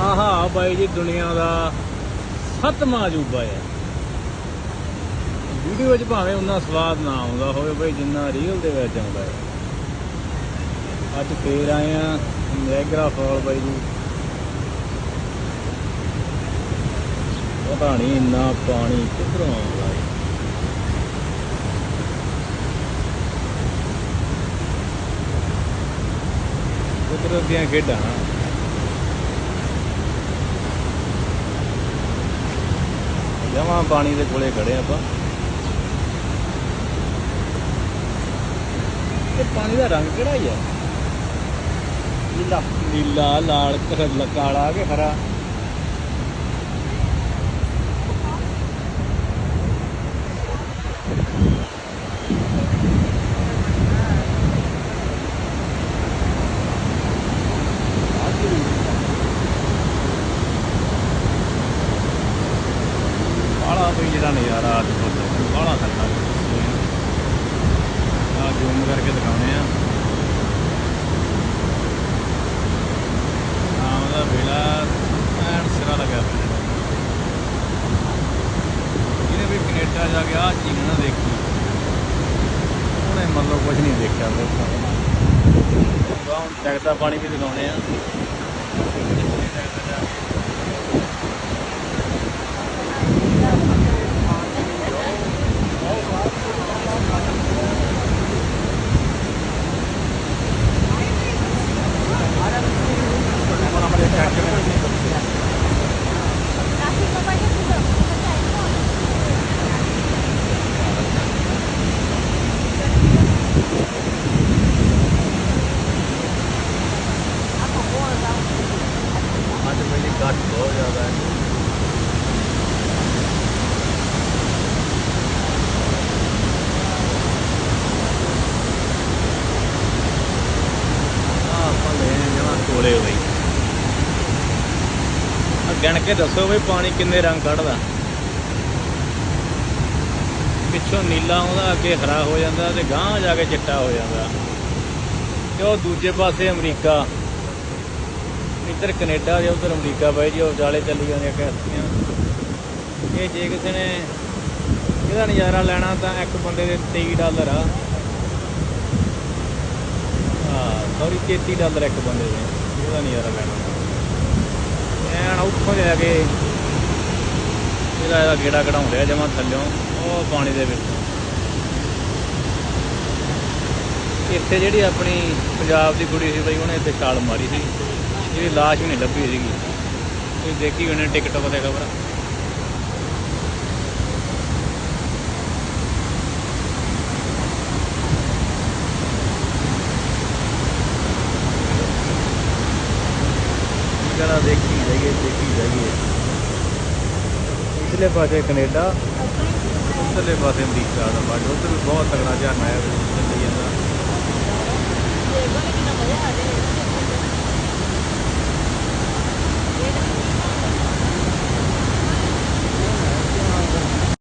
ਆਹਾ ਬਾਈ ਜੀ ਦੁਨੀਆ ਦਾ ਸੱਤਵਾਂ ਅਜੂਬਾ ਹੈ। ਵੀਡੀਓ 'ਚ ਭਾਵੇਂ ਉਹਨਾਂ ਸਵਾਦ ਨਾ ਆਉਂਦਾ ਹੋਵੇ, ਬਈ ਜਿੰਨਾ ਰੀਅਲ ਦੇ ਵਿੱਚ ਆਉਂਦਾ ਹੈ। ਅੱਜ ਫੇਰ ਆਏ ਆ ਨੈਗਰਾ ਫਾਲ ਬਾਈ ਜੀ। ਪਤਾ ਨਹੀਂ ਇੰਨਾ ਪਾਣੀ ਕਿੱਧਰੋਂ ਆਉਂਦਾ ਹੈ। ਕੁਦਰਤ ਦੀਆਂ ਖੇਡਾਂ। ਜਮਾ ਪਾਣੀ ਦੇ ਕੋਲੇ ਖੜੇ ਆਪਾਂ। ਤੇ ਪਾਣੀ ਦਾ ਰੰਗ ਕਿਹੜਾ ਹੀ ਆ? ਨੀਲਾ। ਨੀਲਾ, ਲਾਲ ਕ- ਕਾਲਾ ਕੇ ਹਰਾ? ਬਾਹਲਾ ਨਜ਼ਾਰਾ ਅੱਜ ਬਾਹਲਾ ਠੰਡਾ ਆ ਜ਼ੂਮ ਕਰਕੇ ਦਿਖਾਉਣੇ ਆ ਆਮ ਦਾ ਵੇਲਾ ਐਨ ਸਿਰਾ ਲੱਗਿਆ ਪਿਆ। ਜਿਹਨੇ ਵੀ ਕੈਨੇਡਾ ਜਾ ਕੇ ਆ ਚੀਜ਼ ਨਾ ਦੇਖੀ। ਉਹਨੇ ਮਤਲਬ ਕੁਝ ਨਹੀਂ ਦੇਖਿਆ ਲੋਕਾਂ ਗਾਉਂ ਟੈਕਦਾ ਪਾਣੀ ਵੀ ਦਿਖਾਉਣੇ ਆ ਟੈਕਦਾ ਜਾ ਕੇ ਅੱਜ ਪਹਿਲੀ ਘੱਟ ਬਹੁਤ ਜ਼ਿਆਦਾ ਹੈ ਆਪਾਂ ਲੈ ਜਮਾ ਕੋਲੇ ਹੋਈ ਆ ਗਿਣ ਕੇ ਦੱਸੋ ਬਈ ਪਾਣੀ ਕਿੰਨੇ ਰੰਗ ਕੱਢਦਾ? ਪਿੱਛੋਂ ਨੀਲਾ ਆਉਂਦਾ, ਅੱਗੇ ਹਰਾ ਹੋ ਜਾਂਦਾ ਤੇ ਗਾਂਹ ਜਾ ਕੇ ਚਿੱਟਾ ਹੋ ਜਾਂਦਾ। ਤੇ ਉਹ ਦੂਜੇ ਪਾਸੇ ਅਮਰੀਕਾ। ਇੱਧਰ ਕੈਨੇਡਾ ਜਾਂ ਉੱਧਰ ਅਮਰੀਕਾ ਬਾਈ ਜੀ, ਉਹ ਵਿਚਾਲੇ ਚੱਲੀ ਜਾਂਦੀਆਂ ਕਿਸ਼ਤੀਆਂ ਇਹ ਜੇ ਕਿਸੇ ਨੇ ਇਹਦਾ ਨਜ਼ਾਰਾ ਲੈਣਾ ਤਾਂ ਇੱਕ ਬੰਦੇ ਦੇ 23 ਡਾਲਰ ਆ। ਹਾਂ ਸੌਰੀ 33 ਡਾਲਰ ਇੱਕ ਬੰਦੇ ਦੇ। ਇਹਦਾ ਨਜ਼ਾਰਾ ਲੈਣਾ। ਐਨ ਉੱਥੋਂ ਜਾ ਕੇ ਇਹਦਾ ਇਹਦਾ ਗੇੜਾ ਕਢਾਉਂ ਰਿਹਾ ਜਮਾ ਥੱਲਿਓਂ। ਉਹ ਪਾਣੀ ਦੇ ਵਿੱਚ। ਇੱਥੇ ਜਿਹੜੀ ਆਪਣੀ ਪੰਜਾਬ ਦੀ ਕੁੜੀ ਸੀ ਬਈ, ਉਹਨੇ ਇੱਥੇ ਛਾਲ ਮਾਰੀ ਸੀ। ਇਹਦੀ ਲਾਸ਼ ਵੀ ਨਹੀਂ ਲੱਭੀ ਸੀਗੀ। ਤੁਸੀਂ ਦੇਖੀ ਹੋਣੀ ਟਿਕਟੋਕ ਤੇ ਖਬਰ। ਕਰਾ, ਦੇਖੀ ਜਾਈਏ ਦੇਖੀ ਜਾਈਏ। ਇਧਰਲੇ ਪਾਸੇ ਕੈਨੇਡਾ। ਉੱਧਰਲੇ ਪਾਸੇ ਅਮਰੀਕਾ ਦਾ ਬਾਰਡਰ ਉੱਧਰ ਵੀ ਬਹੁਤ ਤਗੜਾ ਝਰਨਾ ਹੈ ਚੱਲੀ ਜਾਂਦਾ।